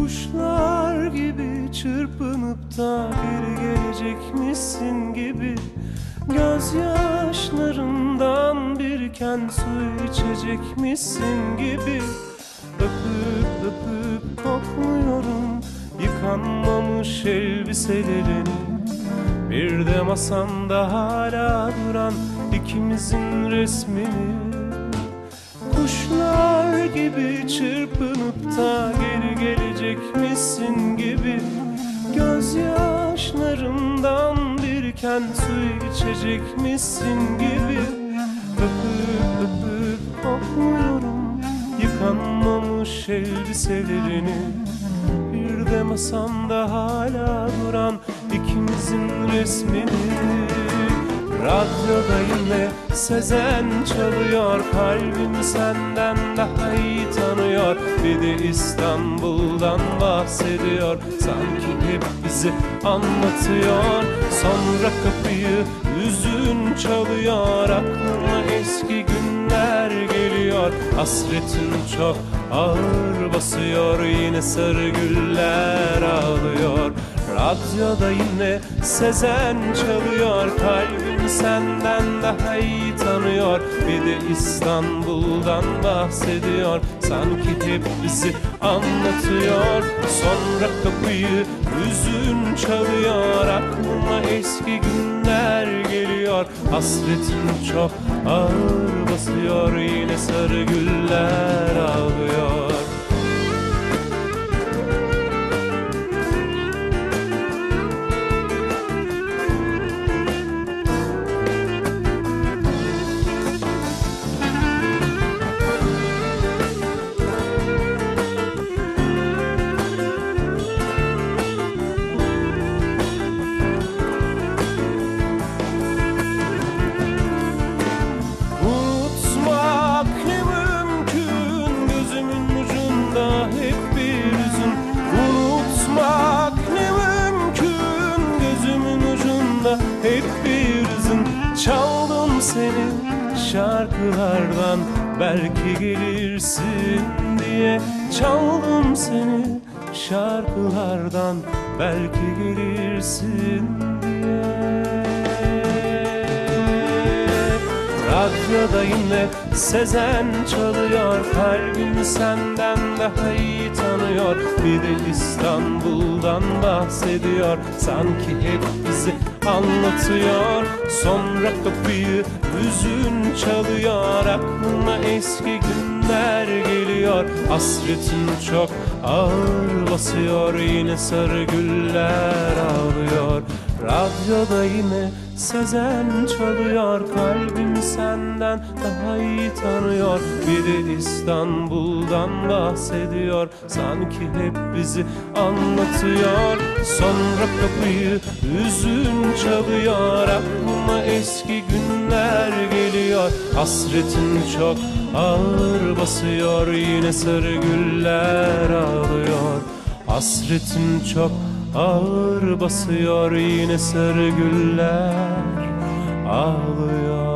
Kuşlar gibi çırpınıp da geri gelecekmişsin gibi Gözyaşlarından biriken su içecekmişsin gibi Öpüp öpüp kokluyorum yıkanmamış elbiselerini Bir de masamda hala duran ikimizin resmini. Kuşlar gibi çırpınıp da geri gelecekmişsin gibi. Gözyaşlarından biriken su içecekmişsin gibi. Öpüp öpüp kokluyorum yıkanmamış elbiselerini. Bir de masamda hala duran ikimizin resmini Radyodayım ve Sezen çalıyor Kalbim senden daha iyi tanıyor. Bir de İstanbul'dan bahsediyor Sanki hep bizi anlatıyor. Sonra kapıyı hüzün çalıyor Aklıma eski günler geliyor. Hasretin çok ağır basıyor Yine sarı güller ağlıyor. Radyoda yine Sezen çalıyor Kalbim senden daha iyi tanıyor. Bir de İstanbul'dan bahsediyor. Sanki hep anlatıyor. Sonra kapıyı hüzün çalıyor. Aklıma eski günler geliyor. Hasretin çok ağır basıyor. Yine sarı güller şarkılardan Belki gelirsin diye Çaldım seni. Şarkılardan Belki gelirsin diye Radyoda yine Sezen çalıyor. Kalbim senden daha iyi tanıyor. Bir de İstanbul'dan bahsediyor. Sanki hep bizi anlatıyor. Sonra kapıyı hüzün çalıyor. Aklıma eski günler geliyor. Hasretin çok ağır basıyor. Yine sarı güller ağlıyor Radyoda yine Sezen çalıyor Kalbim senden daha iyi tanıyor. Bir de İstanbul'dan bahsediyor Sanki hep bizi anlatıyor. Sonra kapıyı hüzün çalıyor Aklıma eski günler geliyor. Hasretin çok ağır basıyor Yine sarı güller ağlıyor. Hasretin çok ağır basıyor yine sarı güller ağlıyor